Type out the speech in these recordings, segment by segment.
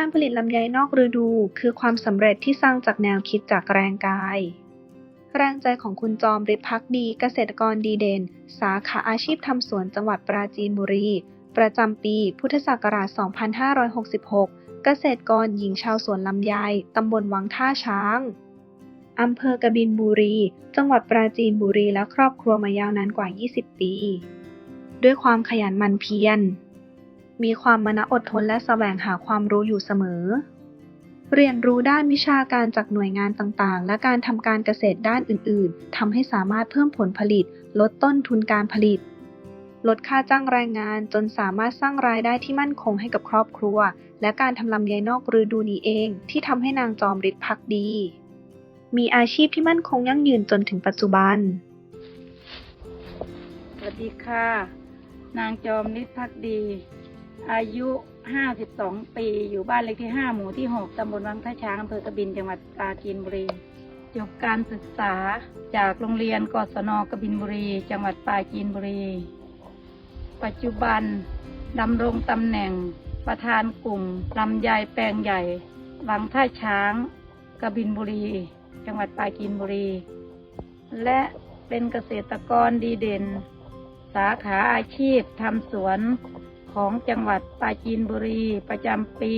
การผลิตลำไยนอกฤดู คือความสำเร็จที่สร้างจากแนวคิดจากแรงกาย แรงใจของคุณจอมฤทธิ์พักดีเกษตรกรดีเด่น สาขาอาชีพทำสวนจังหวัดปราจีนบุรี ประจำปีพุทธศักราช 2566 เกษตรกรหญิงชาวสวนลำไยตำบลวังท่าช้างอำเภอกบินบุรี จังหวัดปราจีนบุรีและครอบครัวมายาวนานกว่า 20 ปี ด้วยความขยันหมั่นเพียร มีความมณอดทนและแสวงหาความรู้อยู่เสมอ เรียนรู้ด้านวิชาการจากหน่วยงานต่างๆ และการทำการเกษตรด้านอื่น ๆทำให้สามารถเพิ่มผลผลิต ลดต้นทุนการผลิต ลดค่าจ้างแรงงานจนสามารถสร้างรายได้ที่มั่นคงให้กับครอบครัว และการทำลำไยนอกฤดูนี้เอง ที่ทำให้นางจอมฤทธิ์พักดี มีอาชีพที่มั่นคงยั่งยืนจนถึงปัจจุบัน สวัสดีค่ะ นางจอมนิดพักดี อายุ 52 ปี อยู่บ้านเลขที่ 5 หมู่ที่ 6 ตำบลวังท่าช้างอำเภอกบินจังหวัดปราจีนบุรี จบการศึกษาจากโรงเรียนกศนกบินบุรี จังหวัดปราจีนบุรี ปัจจุบันดำรงตำแหน่งประธานกลุ่มลำไยแปลงใหญ่ วังท่าช้าง กบินบุรี จังหวัดปราจีนบุรี และเป็นเกษตรกรดีเด่น สาขาอาชีพทำสวน ของจังหวัดปราจีนบุรีประจำปี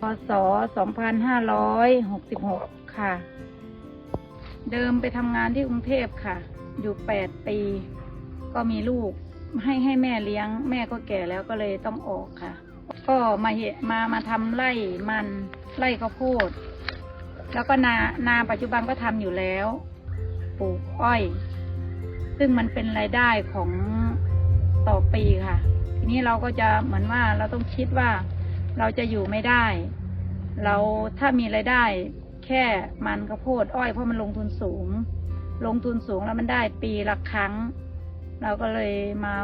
พศ 2566 ค่ะ เดิมไปทำงานที่กรุงเทพค่ะ อยู่ 8 ปี ก็มีลูกให้ให้แม่เลี้ยง แม่ก็แก่แล้วก็เลยต้องออกค่ะ ก็มาเหมามาทำไร่มันไร่ข้าวโพด แล้วก็นานาปัจจุบันก็ทำอยู่แล้วปลูกอ้อย ซึ่งมันเป็นรายได้ของต่อปีค่ะ ทีนี้เราก็จะเหมือนว่าเราต้องคิดว่าเราจะอยู่ไม่ได้ เราถ้ามีรายได้ แค่มันข้าวโพดอ้อยเพราะมันลงทุนสูง ลงทุนสูงแล้วมันได้ปีละครั้ง เราก็เลยมา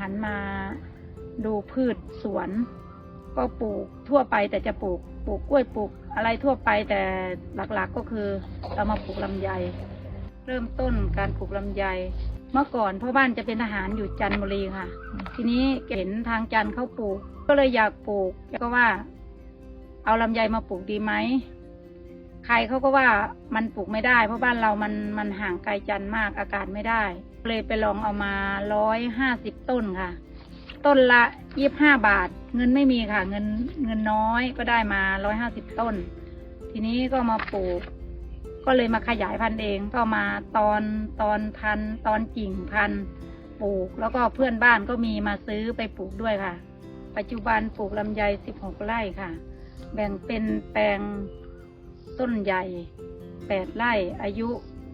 หันมาดูพืชสวน ก็ปลูกทั่วไปแต่จะปลูกปลูกกล้วยปลูกอะไรทั่วไปแต่หลักๆก็คือเรามาปลูกลำไย เริ่มต้นการปลูกลำไย เมื่อก่อนพ่อบ้านจะเป็นทหารอยู่จันทบุรีค่ะ ทีนี้เห็นทางจันทเขาปลูก ก็เลยอยากปลูกก็ว่า เอาลำไยมาปลูกดีไหมใครเขาก็ว่ามันปลูกไม่ได้ เพราะบ้านเรามันมันห่างไกลจันทมากอากาศไม่ได้ เลยไปลองเอามาร้อยห้าสิบต้นค่ะ ต้นละยี่บห้าบาท เงินไม่มีค่ะ เงินเงินน้อยก็ได้มาร้อยห้าสิบต้น ทีนี้ก็มาปลูก ก็เลยมาขยายพันธุ์เองก็มาตอนตอนพันธุ์ตอนกิ่งพันธุ์ปลูก แล้วก็เพื่อนบ้านก็มีมาซื้อไปปลูกด้วยค่ะ ปัจจุบันปลูกลำไย 16 ไร่ค่ะ แบ่งเป็นแปลงต้นใหญ่ 8 ไร่อายุ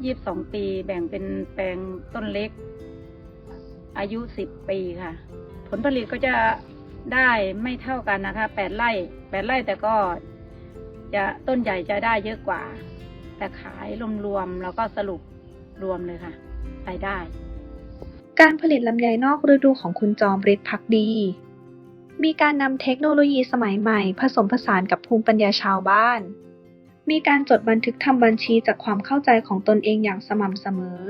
22 ปี แบ่งเป็นแปลงต้นเล็ก อายุ 10 ปีค่ะ ผลผลิตก็จะได้ไม่เท่ากันนะคะ 8 ไร่ 8 ไร่แต่ก็จะต้นใหญ่จะได้เยอะกว่า แต่ขายรวมๆแล้วก็สรุปรวมเลยค่ะรายได้ การผลิตลำไยนอกฤดูของคุณจอมฤทธิ์พักดี มีการนำเทคโนโลยีสมัยใหม่ ผสมผสานกับภูมิปัญญาชาวบ้าน มีการจดบันทึกทำบัญชีจากความเข้าใจของตนเองอย่างสม่ำเสมอ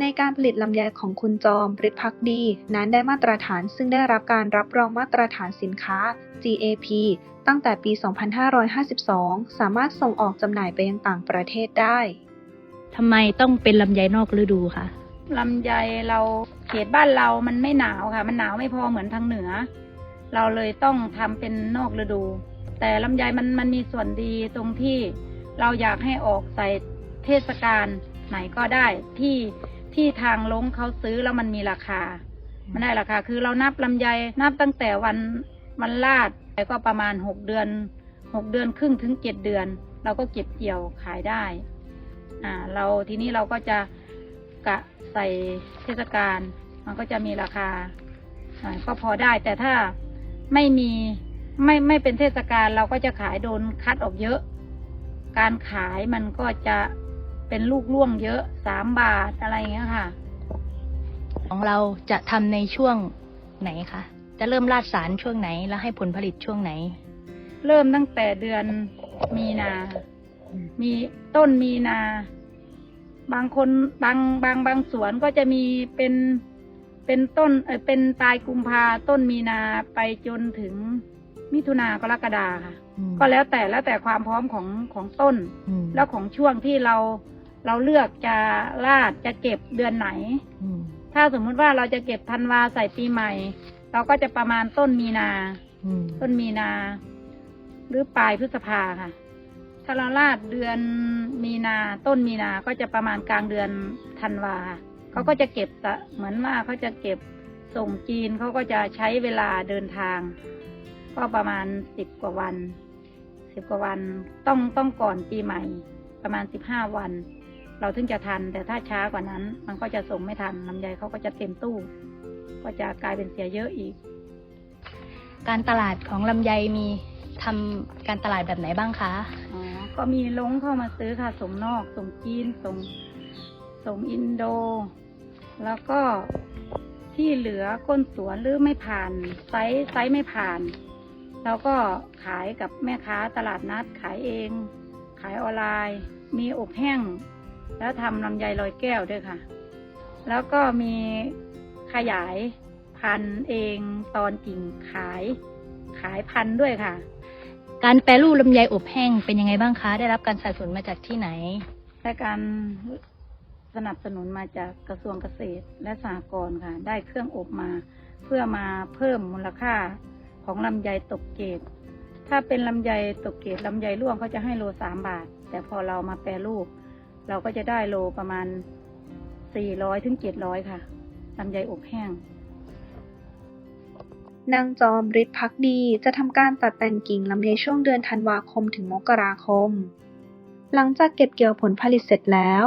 ในการผลิตลำไยของคุณจอมฤทธิ์พักดี นั้นได้มาตรฐานซึ่งได้รับการรับรองมาตรฐานสินค้า GAP ตั้งแต่ปี 2552 สามารถส่งออกจำหน่ายไปยังต่างประเทศได้ ทำไมต้องเป็นลำไยนอกฤดูคะลำไยเราเขตบ้านเรามันไม่หนาวค่ะ มันหนาวไม่พอเหมือนทางเหนือ เราเลยต้องทำเป็นนอกฤดู แต่ลำไยมันมันมีส่วนดีตรงที่เราอยากให้ออกใส่เทศกาลไหนก็ได้ที่ ที่ทางลงเขาซื้อแล้วมันมีราคา มันได้ราคา คือเรานับลำไยนับตั้งแต่วันวันลาดไปก็ประมาณหกเดือนหกเดือนครึ่งถึงเจ็ดเดือน เราก็เก็บเกี่ยวขายได้อ่าเราทีนี้เราก็จะกะใส่เทศกาลมันก็จะมีราคาอ่าก็พอได้แต่ถ้าไม่มีไม่ไม่เป็นเทศกาลเราก็จะขายโดนคัดออกเยอะ การขายมันก็จะ เป็นลูกล่วงเยอะสามบาทอะไรอย่างเงี้ยค่ะ ของเราจะทำในช่วงไหนคะจะเริ่มลาดสารช่วงไหน แล้วให้ผลผลิตช่วงไหน เริ่มตั้งแต่เดือนมีนา มีต้นมีนา บางคนบางบางบางสวนก็จะมีเป็นเป็นต้นเออเป็นปลายกุมภาต้นมีนาไปจนถึงมิถุนากรกฎาค่ะ อืมก็แล้วแต่แล้วแต่ความพร้อมของของต้น อืมแล้วของช่วงที่เรา เราเลือกจะลาดจะเก็บเดือนไหนอืมถ้าสมมุติว่าเราจะเก็บธันวาใส่ปีใหม่ เราก็จะประมาณต้นมีนาอืมต้นมีนา หรือปลายพฤษภาค่ะ ถ้าเราลาดเดือนมีนาต้นมีนาก็จะประมาณกลางเดือนธันวาเขาก็จะเก็บสะเหมือนว่าเขาจะเก็บส่งจีนเขาก็จะใช้เวลาเดินทาง ก็ประมาณสิบกว่าวันสิบกว่าวันต้องต้องก่อนปีใหม่ ประมาณสิบห้าวัน เราถึงจะทัน แต่ถ้าช้ากว่านั้น มันก็จะส่งไม่ทันลำไยเขาก็จะเต็มตู้ ก็จะกลายเป็นเสียเยอะอีก การตลาดของลำไยมีทำการตลาดแบบไหนบ้างคะอ๋อก็มีลงเข้ามาซื้อค่ะส่งนอกส่งจีนส่งส่งอินโด แล้วก็ที่เหลือก้นสวนหรือไม่ผ่านไซส์ไซส์ไม่ผ่านเราก็ขายกับแม่ค้าตลาดนัดขายเอง ขายออนไลน์ มีอบแห้ง แล้วทำลำไยลอยแก้วด้วยค่ะ แล้วก็มีขยายพันธุ์เองตอนกิ่งขายขายพันธุ์ด้วยค่ะ การแปรรูปลำไยอบแห้งเป็นยังไงบ้างคะ ได้รับการสนับสนุนมาจากที่ไหนและการสนับสนุนมาจากกระทรวงเกษตรและสหกรณ์ค่ะ ได้เครื่องอบมาเพื่อมาเพิ่มมูลค่าของลำไยตกเกรดถ้าเป็นลำไยตกเกรดลำไยร่วงเขาจะให้โลสามบาท แต่พอเรามาแปรรูป เราก็จะได้โลประมาณสี่ร้อยถึงเจ็ดร้อยค่ะลำไยอบแห้ง นางจอมฤทธิ์พักดีจะทำการตัดแต่งกิ่งลำไยช่วงเดือนธันวาคมถึงมกราคม หลังจากเก็บเกี่ยวผลผลิตเสร็จแล้ว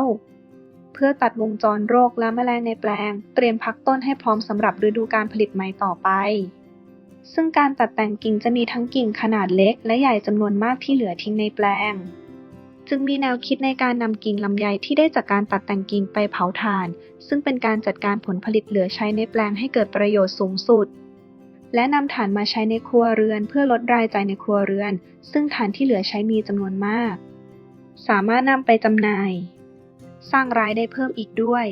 เพื่อตัดวงจรโรคและแมลงในแปลง เตรียมพักต้นให้พร้อมสำหรับฤดูการผลิตใหม่ต่อไป ซึ่งการตัดแต่งกิ่งจะมีทั้งกิ่งขนาดเล็ก และใหญ่จำนวนมากที่เหลือทิ้งในแปลง จึงมีแนวคิดในการนำกิ่งลำไยที่ได้จากการตัดแต่งกิ่งไปเผาถ่าน ซึ่งเป็นการจัดการผลผลิตเหลือใช้ในแปลงให้เกิดประโยชน์สูงสุด และนำถ่านมาใช้ในครัวเรือน เพื่อลดรายจ่ายในครัวเรือน ซึ่งถ่านที่เหลือใช้มีจำนวนมาก สามารถนำไปจำหน่าย สร้างรายได้เพิ่มอีกด้วย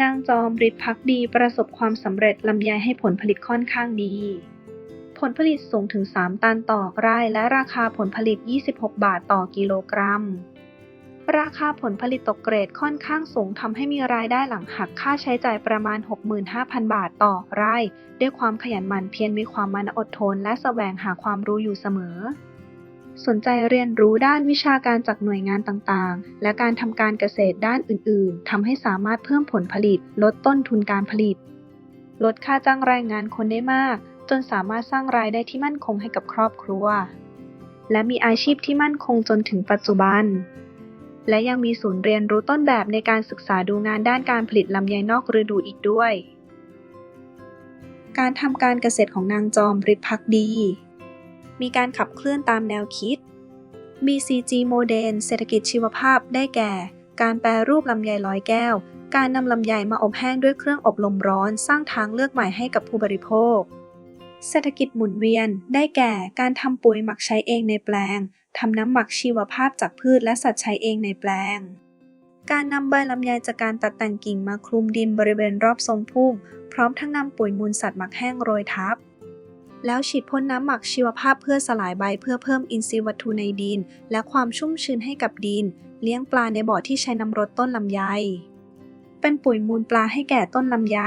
นางจอมฤทธิ์พักดีประสบความสำเร็จลำไยให้ผลผลิตค่อนข้างดี ผลผลิตสูงถึง 3 ตันต่อไร่และราคาผลผลิต 26 บาทต่อกิโลกรัม ราคาผลผลิตตกเกรดค่อนข้างสูงทำให้มีรายได้หลังหักค่าใช้จ่ายประมาณ 65,000 บาทต่อไร่ ด้วยความขยันหมั่นเพียรมีความมันอดทน และแสวงหาความรู้อยู่เสมอ สนใจเรียนรู้ด้านวิชาการจากหน่วยงานต่างๆ และการทำการเกษตรด้านอื่น ๆทำให้สามารถเพิ่มผลผลิต ลดต้นทุนการผลิต ลดค่าจ้างแรงงานคนได้มาก นสามารถสร้างรายได้ที่มั่นคงให้กับครอบครัว และมีอาชีพที่มั่นคงจนถึงปัจจุบัน และยังมีศูนย์เรียนรู้ต้นแบบในการศึกษาดูงานด้านการผลิตลำไยนอกฤดูอีกด้วย การทำการเกษตรของนางจอมฤทธิพักดี มีการขับเคลื่อนตามแนวคิด BCG โมเดลเศรษฐกิจชีวภาพได้แก่ การแปรรูปลำไยร้อยแก้ว การนำลำไยมาอบแห้งด้วยเครื่องอบลมร้อน สร้างทางเลือกใหม่ให้กับผู้บริโภค เศรษฐกิจหมุนเวียน ได้แก่การทำปุ๋ยหมักใช้เองในแปลง ทำน้ำหมักชีวภาพจากพืชและสัตว์ใช้เองในแปลง การนำใบลำไยจากการตัดแต่งกิ่งมาคลุมดินบริเวณรอบทรงพุ่ม พร้อมทั้งนำปุ๋ยมูลสัตว์หมักแห้งโรยทับ แล้วฉีดพ่นน้ำหมักชีวภาพเพื่อสลายใบเพื่อเพิ่มอินทรีย์วัตถุในดิน และความชุ่มชื้นให้กับดิน เลี้ยงปลาในบ่อที่ใช้น้ำรดต้นลำไย เป็นปุ๋ยมูลปลาให้แก่ต้นลำไย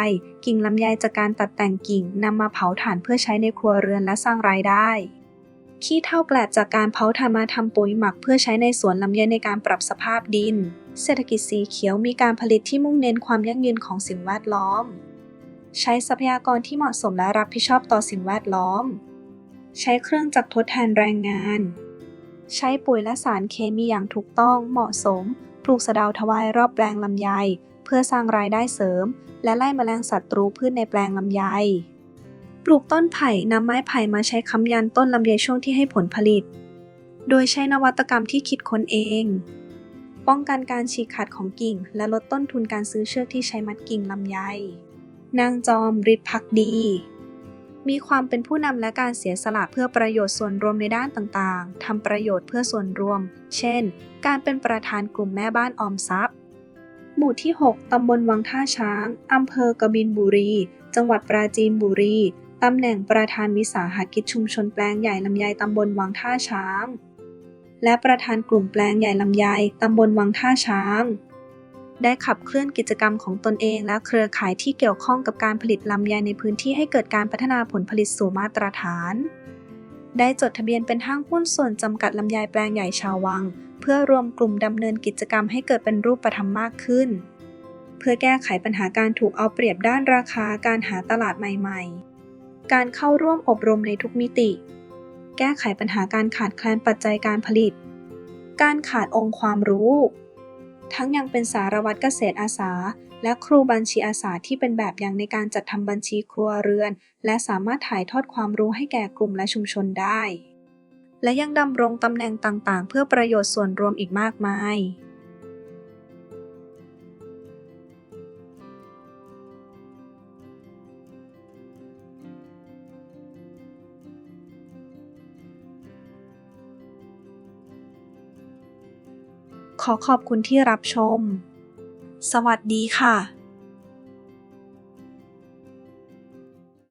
กิ่งลำไยจากการตัดแต่งกิ่งนำมาเผาถ่านเพื่อใช้ในครัวเรือนและสร้างรายได้ขี้เถ้าแกลบจากการเผาถ่านมาทำปุ๋ยหมักเพื่อใช้ในสวนลำไยในการปรับสภาพดิน เศรษฐกิจสีเขียวมีการผลิตที่มุ่งเน้นความยั่งยืนของสิ่งแวดล้อม ใช้ทรัพยากรที่เหมาะสมและรับผิดชอบต่อสิ่งแวดล้อม ใช้เครื่องจักรทดแทนแรงงาน ใช้ปุ๋ยและสารเคมีอย่างถูกต้องเหมาะสม ปลูกสะเดาทวายรอบแปลงลำไย เพื่อสร้างรายได้เสริม และไล่แมลงศัตรูพืชในแปลงลำไย ปลูกต้นไผ่นำไม้ไผ่มาใช้ค้ำยันต้นลำไยช่วงที่ให้ผลผลิต โดยใช้นวัตกรรมที่คิดค้นเอง ป้องกันการฉีกขาดของกิ่ง และลดต้นทุนการซื้อเชือกที่ใช้มัดกิ่งลำไย นางจอมฤทธิ์พักดี มีความเป็นผู้นำและการเสียสละเพื่อประโยชน์ส่วนรวมในด้านต่างๆทำประโยชน์เพื่อส่วนรวม เช่น การเป็นประธานกลุ่มแม่บ้านออมทรัพย์ หมู่ที่ 6 ตำบลวังท่าช้าง อำเภอกบินบุรี จังหวัดปราจีนบุรี ตำแหน่งประธานวิสาหกิจชุมชนแปลงใหญ่ลำไยตำบลวังท่าช้าง และประธานกลุ่มแปลงใหญ่ลำไยตำบลวังท่าช้าง ได้ขับเคลื่อนกิจกรรมของตนเองและเครือข่ายที่เกี่ยวข้องกับการผลิตลำไยในพื้นที่ให้เกิดการพัฒนาผลผลิตสู่มาตรฐาน ได้จดทะเบียนเป็นห้างหุ้นส่วนจำกัดลำไยแปลงใหญ่ชาววัง พื่อรวมกลุ่มดำเนินกิจกรรมให้เกิดเป็นรูปธรรมมากขึ้น เพื่อแก้ไขปัญหาการถูกเอาเปรียบด้านราคาการหาตลาดใหม่ๆ การเข้าร่วมอบรมในทุกมิติ แก้ไขปัญหาการขาดแคลนปัจจัยการผลิต การขาดองค์ความรู้ ทั้งยังเป็นสารวัตรเกษตรอาสา และครูบัญชีอาสาที่เป็นแบบอย่างในการจัดทำบัญชีครัวเรือน และสามารถถ่ายทอดความรู้ให้แก่กลุ่มและชุมชนได้ และยังดำรงตำแหน่งต่างๆ เพื่อประโยชน์ส่วนรวมอีกมากมาย ขอขอบคุณที่รับชม สวัสดีค่ะ